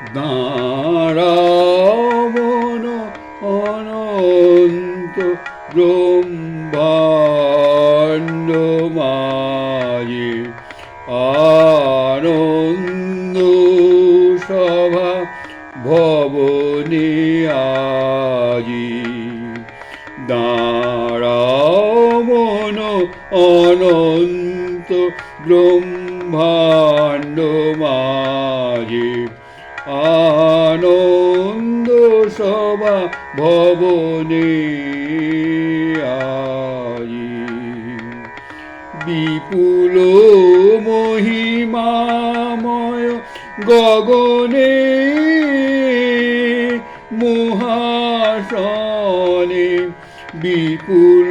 দাঁড়াবন অনন্ত ব্রহ্মাণ্ড মায়ে। আনন্দ সভা ভবনে আজি। দাঁড়াবন অনন্ত ব্রহ্মাণ্ড সভা ভবনে বিপুল মহিমাময় গগনে মহাসনে বিপুল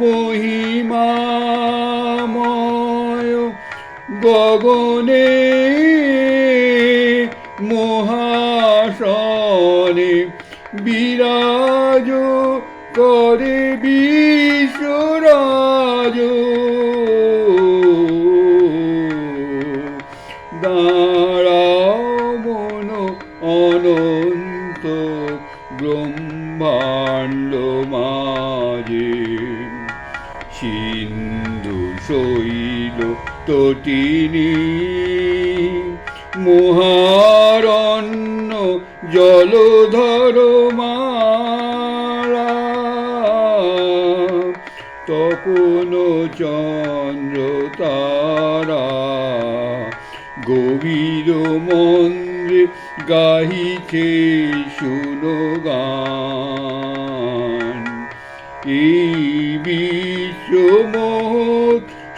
মহিমাময় গগনে মহাসনে বিরাজ করে বিশ্বরাজ দাঁড়াবন অনন্ত ব্রহ্মাণ্ড মাঝে সিন্ধু শৈল তটিনী মহারণ্য জলধর মালা তপন চন্দ্র তারা। গভীর মন্দ্রে গাহিছে শুনগান এই বিশ্বমোহ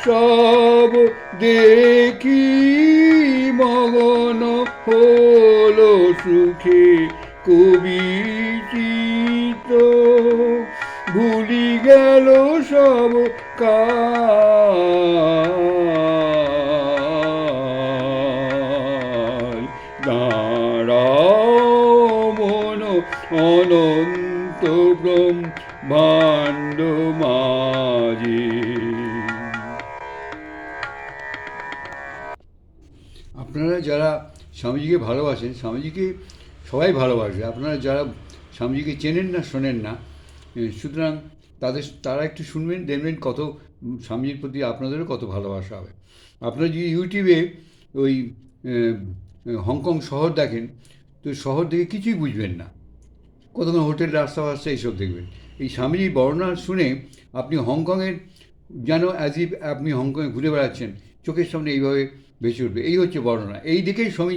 সব দেখি, মগন হলো সুখে, কবি দাঁড়াও মন অনন্ত ব্রহ্মাণ্ড মাঝে। আপনারা যারা স্বামীজিকে ভালোবাসেন, স্বামীজিকে সবাই ভালোবাসে, আপনারা যারা স্বামীজিকে চেনেন না, শোনেন না সুতরাং তাদের তারা একটু শুনবেন দেখবেন কত উম, স্বামীজির প্রতি আপনাদেরও কত ভালোবাসা হবে। আপনারা যদি ইউটিউবে ওই হংকং শহর দেখেন তো শহর দেখে কিছুই বুঝবেন না। কতক্ষণ হোটেল রাস্তা ফাস্তা এইসব দেখবেন। এই স্বামীজির বর্ণনা শুনে আপনি হংকংয়ের যেন অ্যাজ ইফ আপনি হংকংয়ে ঘুরে বেড়াচ্ছেন চোখের সামনে এইভাবে ভেসে উঠবে। এই হচ্ছে বর্ণনা। এই দিকেই স্বামী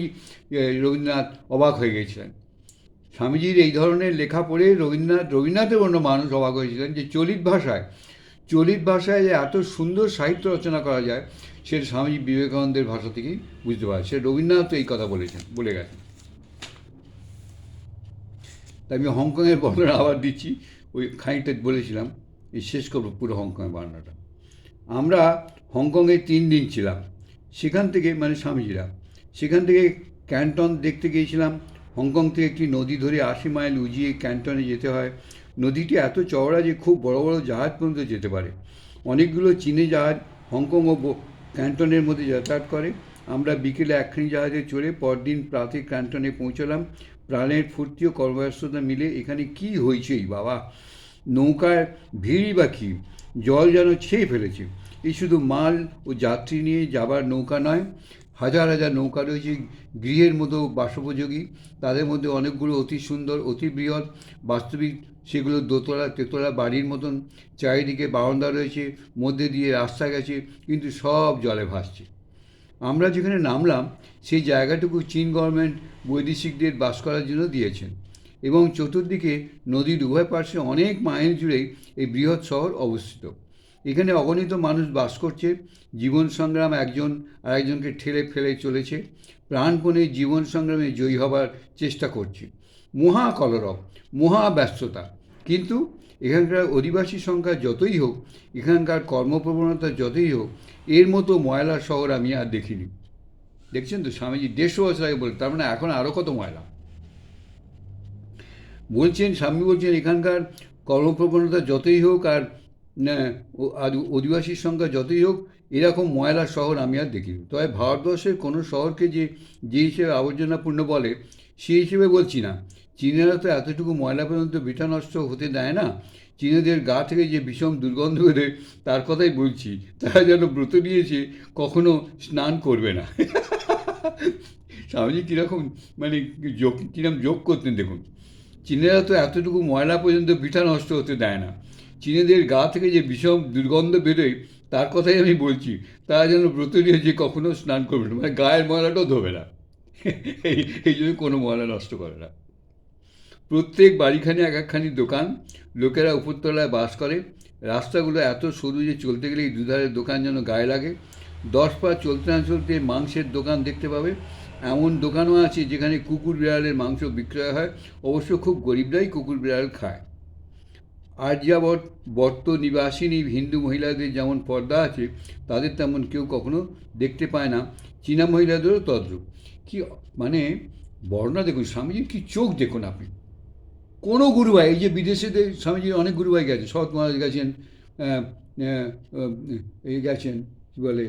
এ, রবীন্দ্রনাথ অবাক হয়ে গেছিলেন। স্বামীজির এই ধরনের লেখা পড়ে রবীন্দ্রনাথ, রবীন্দ্রনাথের অন্য মানুষ অবাক হয়েছিলেন যে চলিত ভাষায় চলিত ভাষায় যে এত সুন্দর সাহিত্য রচনা করা যায়, সেটা স্বামী বিবেকানন্দের ভাষা থেকেই বুঝতে পারে সে রবীন্দ্রনাথ এই কথা বলেছেন, বলে গেছেন। তাই আমি হংকংয়ের বর্ণনা আবার দিচ্ছি, ওই খানিকটা বলেছিলাম, এই শেষ করব পুরো হংকংয়ের বর্ণনাটা। আমরা হংকংয়ে তিন দিন ছিলাম, সেখান থেকে মানে স্বামীজিরা, সেখান থেকে ক্যান্টন দেখতে গিয়েছিলাম হংকং থেকে একটি নদী ধরে আশি মাইল উজিয়ে ক্যান্টনে যেতে হয়। নদীটি এত চওড়া যে খুব বড় বড় জাহাজ পর্যন্ত যেতে পারে। অনেকগুলো চীনে জাহাজ হংকং ও ক্যান্টনের মধ্যে যাতায়াত করে। আমরা বিকেলে একখানি জাহাজে চড়ে পরদিন প্রাতে ক্যান্টনে পৌঁছলাম। প্রাণের ফুর্তি ও কর্মব্যস্ততা মিলে এখানে কি হয়েছেই বাবা? নৌকার ভিড়ই বা কী? জল যেন ছেয়ে ফেলেছে। এই শুধু মাল ও যাত্রী নিয়ে যাবার নৌকা নয় হাজার হাজার নৌকা রয়েছে, গৃহের মতো বাসোপযোগী তাদের মধ্যে অনেকগুলো অতি সুন্দর, অতি বৃহৎ বাস্তবিক সেগুলো দোতলা, তেতলা বাড়ির মতন। চারিদিকে বারান্দা রয়েছে, মধ্যে দিয়ে রাস্তা গেছে, কিন্তু সব জলে ভাসছে। আমরা যেখানে নামলাম, সেই জায়গাটুকু চীন গভর্নমেন্ট বৈদেশিকদের বাস করার জন্য দিয়েছেন। এবং চতুর্দিকে নদীর উভয় পার্শ্বে অনেক মাইল জুড়েই এই বৃহৎ শহর অবস্থিত। এখানে অগণিত মানুষ বাস করছে। জীবন সংগ্রাম একজন আরেকজনকে ঠেলে ফেলে চলেছে। প্রাণপণে জীবন সংগ্রামে জয়ী হবার চেষ্টা করছে। মহা কলরব, মহা ব্যস্ততা। কিন্তু এখানকার অধিবাসী সংখ্যা যতই হোক, এখানকার কর্মপ্রবণতা যতই হোক, এর মতো ময়লা শহর আমি আর দেখিনি। দেখছেন তো স্বামীজি, দেড়শো বছর আগে বলে তার মানে এখন আরও কত ময়লা? বলছেন, স্বামী বলছেন, এখানকার কর্মপ্রবণতা যতই হোক আর আর অধিবাসীর সংখ্যা যতই হোক, এরকম ময়লা শহর আমি আর দেখিনি। তবে ভারতবর্ষের কোনো শহরকে যে যে হিসেবে আবর্জনাপূর্ণ বলে সেই হিসেবে বলছি না। চীনেরা তো এতটুকু ময়লা পর্যন্ত বিটা নষ্ট হতে দেয় না। চীনেদের গা থেকে যে বিষম দুর্গন্ধ বেরোয়, তার কথাই বলছি। তারা যেন ব্রত নিয়েছে, কখনো স্নান করবে না। স্বামীজি কীরকম মানে যোগ কীরকম যোগ করতেন দেখুন। চীনেরা তো এতটুকু ময়লা পর্যন্ত পিঠা নষ্ট হতে দেয় না। চীনেদের গা থেকে যে বিষম দুর্গন্ধ বেরোয়, তার কথাই আমি বলছি। তারা যেন ব্রত নিয়ে যে কখনো স্নান করবে না মানে গায়ের ময়লাটাও ধোবে না। এই এই জন্য কোনো ময়লা নষ্ট করে না। প্রত্যেক বাড়িখানে এক একখানি দোকান, লোকেরা উপরতলায় বাস করে। রাস্তাগুলো এত সরু যে চলতে গেলেই দুধারের দোকান যেন গায়ে লাগে। দশ পা চলতে না চলতে মাংসের দোকান দেখতে পাবে। এমন দোকানও আছে যেখানে কুকুর বিড়ালের মাংস বিক্রয় হয়। অবশ্য খুব গরিবরাই কুকুর বিড়াল খায়। আর্যাবট বর্ত নিবাসিনী হিন্দু মহিলাদের যেমন পর্দা আছে, তাদের তেমন কেউ কখনো দেখতে পায় না। চীনা মহিলাদেরও তদ্রূপ। কি মানে বর্ণনা দেখুন স্বামীজির কি চোখ দেখুন আপনি। কোনো গুরুভাই এই যে বিদেশেতে স্বামীজির অনেক গুরুভাই গেছে শরৎ মহারাজ গেছেন এই গেছেন, কী বলে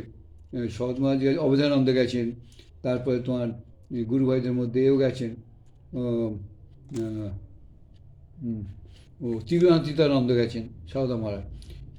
শরৎ মহারাজ গেছেন অবধানন্দ গেছেন, তারপরে তোমার গুরুভাইদের মধ্যে এও গেছেন হুম, গেছেন সারদা মহারাজ।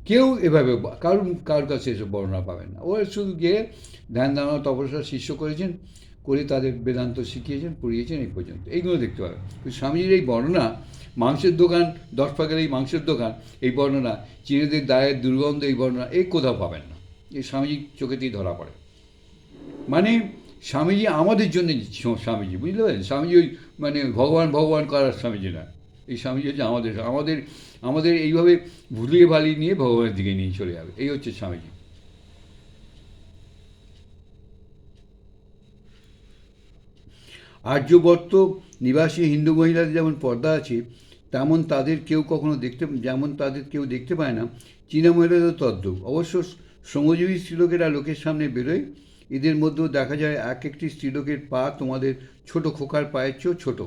কেউ এভাবে কারুর কারোর কাছে এসব বর্ণনা পাবেন না। ওরা শুধু গিয়ে ধ্যান ধারণা তপস্যা শিষ্য করেছেন করে তাদের বেদান্ত শিখিয়েছেন পড়িয়েছেন এই পর্যন্ত। এইগুলো দেখতে কিন্তু স্বামীজির এই বর্ণনা মাংসের দোকান দশ পাকের এই মাংসের দোকান এই বর্ণনা চীনেদের দায়ের দুর্গন্ধ এই বর্ণনা এই কোথাও পাবেন না। এই স্বামীজির চোখেতেই ধরা পড়ে। মানে স্বামীজি আমাদের জন্য স্বামীজি বুঝতে পারলেন? স্বামীজি ওই মানে ভগবান ভগবান করার স্বামীজি না। এই স্বামীজি হচ্ছে আমাদের আমাদের আমাদের এইভাবে ভুলিয়ে ভালিয়ে নিয়ে ভগবানের দিকে নিয়ে চলে যাবে। এই হচ্ছে স্বামীজি। আর্যবর্ত নিবাসী হিন্দু মহিলাদের যেমন পর্দা আছে, তেমন তাদের কেউ কখনো দেখতে, যেমন তাদের কেউ দেখতে পায় না, চীনা মহিলাদের তদ্রূপ। অবশ্য শ্রমজীবী স্ত্রীলোকেরা লোকের সামনে বেরোয়। এদের মধ্যেও দেখা যায় এক একটি স্ত্রীলোকের পা তোমাদের ছোট খোকার পায়ের চেয়েও ছোট।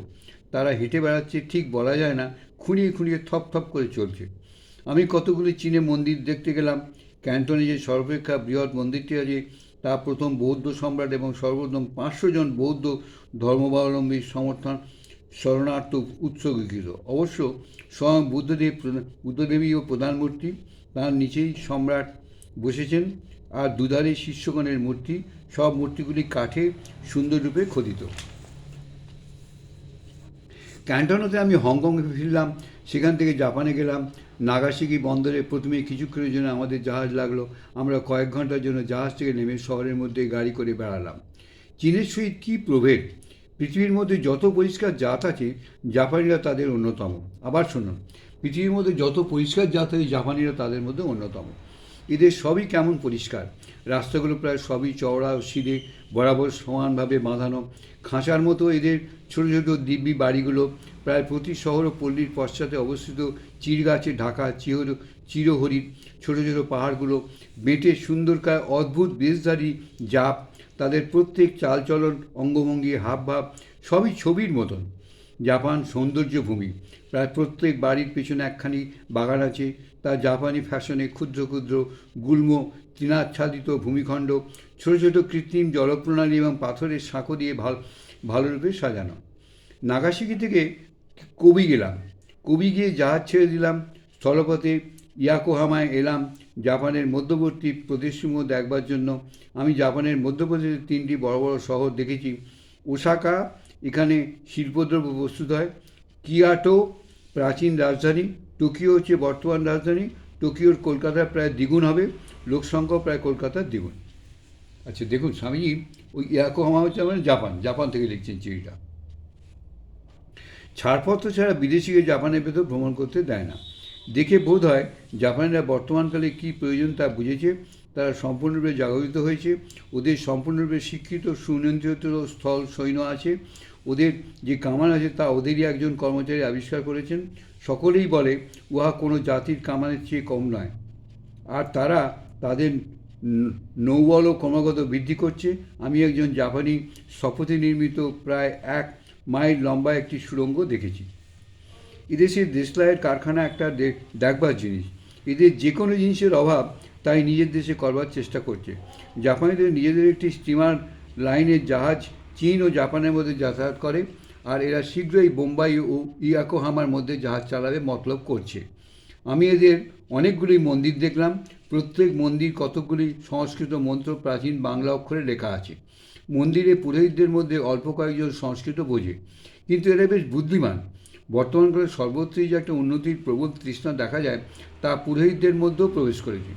তারা হেঁটে বেড়াচ্ছে, ঠিক বলা যায় না। খুঁড়িয়ে খুঁড়িয়ে থপ থপ করে চলছে। আমি কতগুলি চীনে মন্দির দেখতে গেলাম। ক্যান্টনে যে সর্বাপেক্ষা বৃহৎ মন্দিরটি আছে, তা প্রথম বৌদ্ধ সম্রাট এবং সর্বপ্রথম পাঁচশো জন বৌদ্ধ ধর্মাবলম্বীর সমর্থন শরণার্থ উৎসর্গীকৃত। অবশ্য স্বয়ং বুদ্ধদেব বুদ্ধদেবী ও প্রধান মূর্তি, তার নিচেই সম্রাট বসেছেন আর দুধারে শিষ্যগণের মূর্তি, সব মূর্তিগুলি কাঠে সুন্দররূপে খোদিত। ক্যান্টনোতে আমি হংকংয়ে ফিরলাম, সেখান থেকে জাপানে গেলাম। নাগাসাকি বন্দরে প্রথমে কিছুক্ষণের জন্য আমাদের জাহাজ লাগল। আমরা কয়েক ঘণ্টার জন্য জাহাজ থেকে নেমে শহরের মধ্যে গাড়ি করে বেড়ালাম। চীনের সহিত কী প্রভেদ? পৃথিবীর মধ্যে যত পরিষ্কার জাত আছে, জাপানিরা তাদের অন্যতম। আবার শুনুন, পৃথিবীর মধ্যে যত পরিষ্কার জাত আছে, জাপানিরা তাদের মধ্যে অন্যতম। এদের সবই কেমন পরিষ্কার? রাস্তাগুলো প্রায় সবই চওড়া ও সিঁড়ে, বরাবর সমানভাবে বাঁধানো। খাঁচার মতো এদের ছোট ছোট দিব্যি বাড়িগুলো প্রায় প্রতি শহর ও পল্লীর পশ্চাতে অবস্থিত চির গাছে ঢাকা চির চিরহরিৎ ছোট ছোট পাহাড়গুলো। বেঁটে সুন্দরকায় অদ্ভুত বেশধারী জাপ, তাদের প্রত্যেক চালচলন, অঙ্গভঙ্গি, হাবভাব সবই ছবির মতন। জাপান সৌন্দর্য ভূমি প্রায় প্রত্যেক বাড়ির পেছনে একখানি বাগান আছে। তা জাপানি ফ্যাশনে ক্ষুদ্র ক্ষুদ্র গুল্ম তৃণাচ্ছাদিত ভূমিখণ্ড, ছোট ছোট কৃত্রিম জলপ্রণালী এবং পাথরের সাঁকো দিয়ে ভালো, ভালোরূপে সাজানো। নাগাসাকি থেকে কবি গেলাম। কবি গিয়ে জাহাজ ছেড়ে দিলাম, স্থলপথে ইয়াকোহামায় এলাম, জাপানের মধ্যবর্তী প্রদেশসমূহ দেখবার জন্য। আমি জাপানের মধ্যপ্রদেশের তিনটি বড় বড় শহর দেখেছি। ওসাকা, এখানে শিল্পদ্রব্য প্রস্তুত হয়। কিয়াটো, প্রাচীন রাজধানী। টোকিও হচ্ছে বর্তমান রাজধানী, টোকিওর কলকাতার প্রায় দ্বিগুণ হবে, লোকসংখ্যাও প্রায় কলকাতার দ্বিগুণ। আচ্ছা দেখুন স্বামীজি, ওই ইয়াকোহামা হচ্ছে মানে জাপান জাপান থেকে লিখছেন চিঠিটা। ছাড়পত্র ছাড়া বিদেশিকে জাপানের ভেতর ভ্রমণ করতে দেয় না। দেখে বোধ হয় জাপানিরা বর্তমানকালে কী প্রয়োজন তা বুঝেছে, তারা সম্পূর্ণরূপে জাগরিত হয়েছে, ওদের সম্পূর্ণরূপে শিক্ষিত, সুনিয়ন্ত্রিত স্থল সৈন্য আছে, ওদের যে কামান আছে তা ওদেরই একজন কর্মচারী আবিষ্কার করেছেন সকলেই বলে, উহা কোনো জাতির কামানের চেয়ে কম নয়। আর তারা তাদের নৌবলও ক্রমাগত বৃদ্ধি করছে। আমি একজন জাপানি স্থপতি নির্মিত প্রায় এক মাইল লম্বা একটি সুড়ঙ্গ দেখেছি। এদেশের দেশলাইয়ের কারখানা একটা দেখবার জিনিস। এদের যে কোনো জিনিসের অভাব তাই নিজের দেশে করবার চেষ্টা করছে। জাপানিদের নিজেদের একটি স্টিমার লাইনের জাহাজ চীন ও জাপানের মধ্যে যাতায়াত করে। আর এরা শীঘ্রই বোম্বাই ও ইয়াকোহামার মধ্যে জাহাজ চালাবে মতলব করছে। আমি এদের অনেকগুলি মন্দির দেখলাম। প্রত্যেক মন্দির কতকগুলি সংস্কৃত মন্ত্র প্রাচীন বাংলা অক্ষরে লেখা আছে। মন্দিরে পুরোহিতদের মধ্যে অল্প কয়েকজন সংস্কৃত বোঝে, কিন্তু এরা বেশ বুদ্ধিমান। বর্তমানকালে সর্বত্রই যে একটা উন্নতির প্রবল তৃষ্ণা দেখা যায়, তা পুরোহিতদের মধ্যেও প্রবেশ করেছে।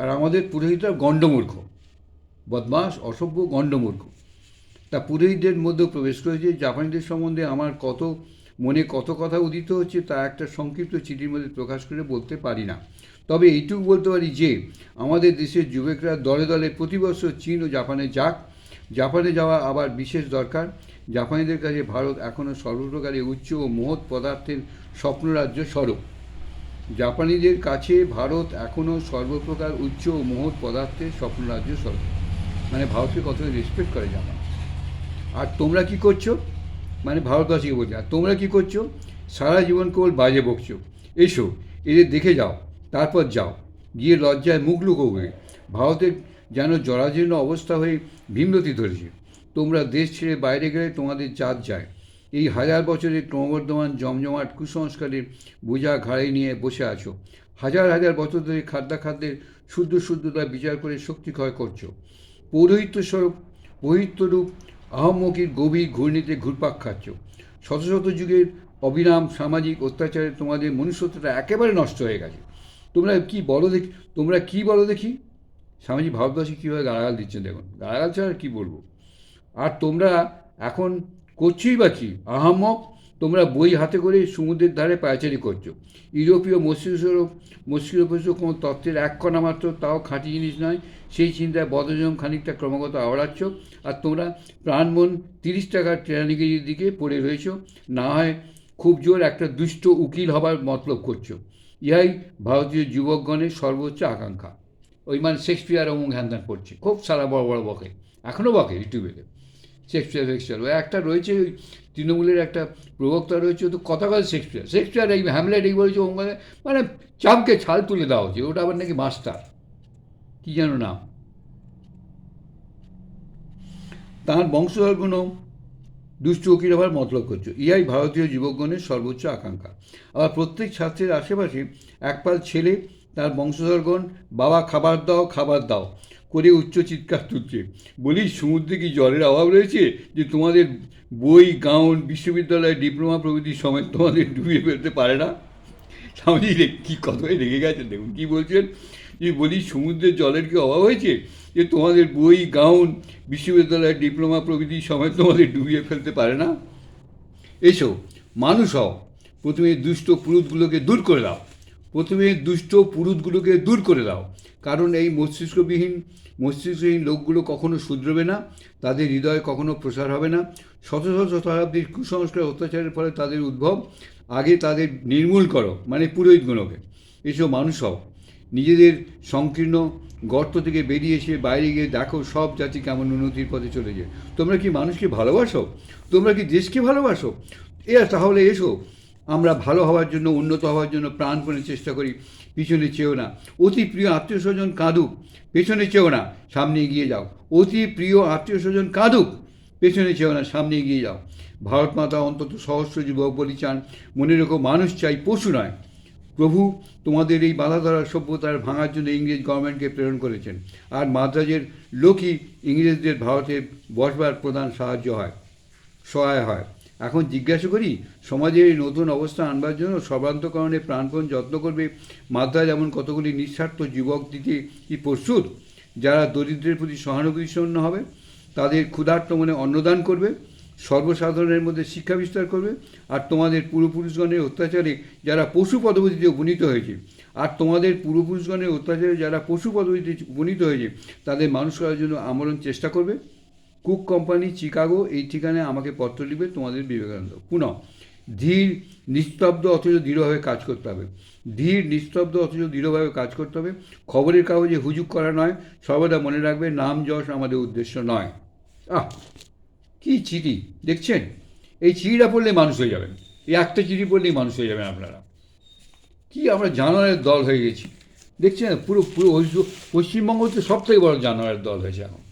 আর আমাদের পুরোহিতরা গণ্ডমূর্খ। বদমাস অসভ্য গণ্ডমূর্খ। তা পুরোহিতদের মধ্যেও প্রবেশ করেছে। জাপানিদের সম্বন্ধে আমার কত, মনে কত কথা উদিত হচ্ছে তা একটা সংক্ষিপ্ত চিঠির মধ্যে প্রকাশ করে বলতে পারি না। তবে এইটুকু বলতে পারি যে, আমাদের দেশের যুবকরা দলে দলে প্রতি বছর চীন ও জাপানে যাক। জাপানে যাওয়া আবার বিশেষ দরকার। জাপানিদের কাছে ভারত এখনও সর্বপ্রকারে উচ্চ ও মহৎ পদার্থের স্বপ্নরাজ্য স্বরূপ। জাপানিদের কাছে ভারত এখনও সর্বপ্রকার উচ্চ ও মহৎ পদার্থের স্বপ্নরাজ্য স্বরূপ। মানে ভারতকে কতটা রেসপেক্ট করে জাপান। আর তোমরা কি করছ? মানে ভারতবাসীকে বলছে, আর তোমরা কি করছ? সারা জীবন কেবল বাজে বকছো। এসো, এদের দেখে যাও, তারপর যাও। গিয়ে লজ্জায় মুখ লুকোবে ভারতের যেন জরাজীর্ণ অবস্থা হয়ে ভীমরতি ধরেছে। তোমরা দেশ ছেড়ে বাইরে গেলে তোমাদের জাত যায়। এই হাজার বছরের ক্রমবর্ধমান জমজমাট কুসংস্কারের বোঝা ঘাড়ে নিয়ে বসে আছো। হাজার হাজার বছর ধরে খাদ্যাখাদ্যের শুদ্ধ শুদ্ধতা বিচার করে শক্তি ক্ষয় করছ। পৌরোহিত্য স্বরূপ পৌহিত্যরূপ আহম্মকির গভীর ঘূর্ণিতে ঘুরপাক খাচ্ছ। শত শত যুগের অবিরাম সামাজিক অত্যাচারে তোমাদের মনুষ্যত্বটা একেবারে নষ্ট হয়ে গেছে। তোমরা কি বলো দেখি, তোমরা কি বলো দেখি? স্বামীজি ভারতবাসী কীভাবে গালাগাল দিচ্ছেন দেখুন, গালাগাল ছাড়া কী বলব? আর তোমরা এখন করছোই বা কি? আহাম্মক তোমরা বই হাতে করে সমুদ্রের ধারে পায়চারি করছ। ইউরোপীয় মস্তিষ্ক মস্তিষ্ক কোনো তত্ত্বের এক কণা মাত্র, তাও খাঁটি জিনিস নয়। সেই চিন্তায় বদজম খানিকটা ক্রমাগত আওড়াচ্ছ, আর তোমরা প্রাণমন তিরিশ টাকার ট্রেনিগিরির দিকে পড়ে রয়েছ। না হয় খুব জোর একটা দুষ্ট উকিল হবার মতলব করছ। ইহাই ভারতীয় যুবকগণের সর্বোচ্চ আকাঙ্ক্ষা। ওই মানে শেক্সপিয়ার এবং হ্যান্দান পড়ছে খুব সারা বড় বড় বকে। এখনও বকে ইউটিউবেতে শেক্সপিয়ার শেক্সপিয়ার ও একটা রয়েছে, ওই তৃণমূলের একটা প্রবক্তা রয়েছে তো কথা কথা শেক্সপিয়ার শেক্সপিয়ার এই হ্যামলেট এই বলেছে ও মানে চাপকে ছাল তুলে দেওয়া হচ্ছে ওটা আবার নাকি মাস্টার। কী যেন নাম। তাঁর বংশধরগুলো দুষ্ট উকিল হবার মতলব করছ। ইহাই ভারতীয় যুবকগণের সর্বোচ্চ আকাঙ্ক্ষা। আবার প্রত্যেক ছাত্রের আশেপাশে একপাল ছেলে, তার বংশধরগণ, বাবা খাবার দাও খাবার দাও। করে উচ্চ চিৎকার তুলছে। বলি, সমুদ্রে কি জলের অভাব রয়েছে? যে তোমাদের বই, গাউন বিশ্ববিদ্যালয় ডিপ্লোমা প্রভৃতি সমেত তোমাদের ডুবিয়ে ফেলতে পারে না? স্বামীজি কি কথাই রেগে গেছেন? দেখুন, কী বলছেন? যে বলি সমুদ্রের জলের কি অভাব হয়েছে? যে তোমাদের বই, গাউন, বিশ্ববিদ্যালয়ের ডিপ্লোমা প্রভৃতি সমেত তোমাদের ডুবিয়ে ফেলতে পারে না? এসো, মানুষ হও। প্রথমে দুষ্ট পুরুষগুলোকে দূর করে দাও। প্রথমে দুষ্ট পুরুতগুলোকে দূর করে দাও। কারণ এই মস্তিষ্কবিহীন, মস্তিষ্কহীন লোকগুলো কখনো শুধরবে না, তাদের হৃদয়ে কখনো প্রসার হবে না। শত শত শতাব্দীর কুসংস্কার অত্যাচারের ফলে তাদের উদ্ভব, আগে তাদের নির্মূল করো মানে পুরোহিতগুলোকে। এসব মানুষ হও। নিজেদের সংকীর্ণ গর্ত থেকে বেরিয়ে এসে বাইরে গিয়ে দেখো সব জাতি কেমন উন্নতির পথে চলেছে। তোমরা কি মানুষকে ভালোবাসো? তোমরা কি দেশকে ভালোবাসো? এ তাহলে এসো আমরা ভালো হওয়ার জন্য, উন্নত হওয়ার জন্য প্রাণপণে চেষ্টা করি, পিছনে চেয়েও না। অতি প্রিয় আত্মীয় স্বজন কাঁদুক, পেছনে চেয়েও না, সামনে এগিয়ে যাও। অতি প্রিয় আত্মীয় স্বজন কাঁদুক, পেছনে চেয়েও না, সামনে এগিয়ে যাও। ভারত মাতা অন্তত সহস্র যুবক বলি চান, মনে রেখো মানুষ চাই পশু নয়। প্রভু তোমাদের এই বাধা ধরা সভ্যতার ভাঙার জন্য ইংরেজ গভর্নমেন্টকে প্রেরণ করেছেন। আর মাদ্রাজের লোকই ইংরেজদের ভারতে বসবার প্রধান সাহায্য হয়, সহায় হয়। এখন জিজ্ঞাসা করি সমাজের এই নতুন অবস্থা আনবার জন্য সর্বান্তকরণে প্রাণপণ যত্ন করবে মাদ্রাজ এমন কতগুলি নিঃস্বার্থ যুবক দিতে কি প্রস্তুত? যারা দরিদ্রের প্রতি সহানুভূতিশূন্য হবে, তাদের ক্ষুধার্ত মনে অন্নদান করবে, সর্বসাধারণের মধ্যে শিক্ষা বিস্তার করবে, আর তোমাদের পূর্বপুরুষগণের অত্যাচারে যারা পশু পদবীতে উপনীত হয়েছে, আর তোমাদের পূর্বপুরুষগণের অত্যাচারে যারা পশু পদবীতে উপনীত হয়েছে, তাদের মানুষ করার জন্য আমরণ চেষ্টা করবে। কুক কোম্পানি চিকাগো, এই ঠিকানায় আমাকে পত্র লিখবে, তোমাদের বিবেকানন্দ। পুনঃ, ধীর, নিস্তব্ধ অথচ দৃঢ়ভাবে কাজ করতে হবে। ধীর, নিস্তব্ধ অথচ দৃঢ়ভাবে কাজ করতে হবে। খবরের কাগজে হুজুক করা নয়, সর্বদা মনে রাখবে, নাম যশ আমাদের উদ্দেশ্য নয়। আহ, কি চিঠি, দেখছেন? এই চিঠিটা পড়লে মানুষ হয়ে যাবেন। এই একটা চিঠি পড়লেই মানুষ হয়ে যাবেন আপনারা। কি আমরা জানোয়ারের দল হয়ে গেছি। দেখছেন, পুরো পুরো পশ্চিমবঙ্গ তো সব থেকে বড় জানোয়ারের দল হয়েছে এখন।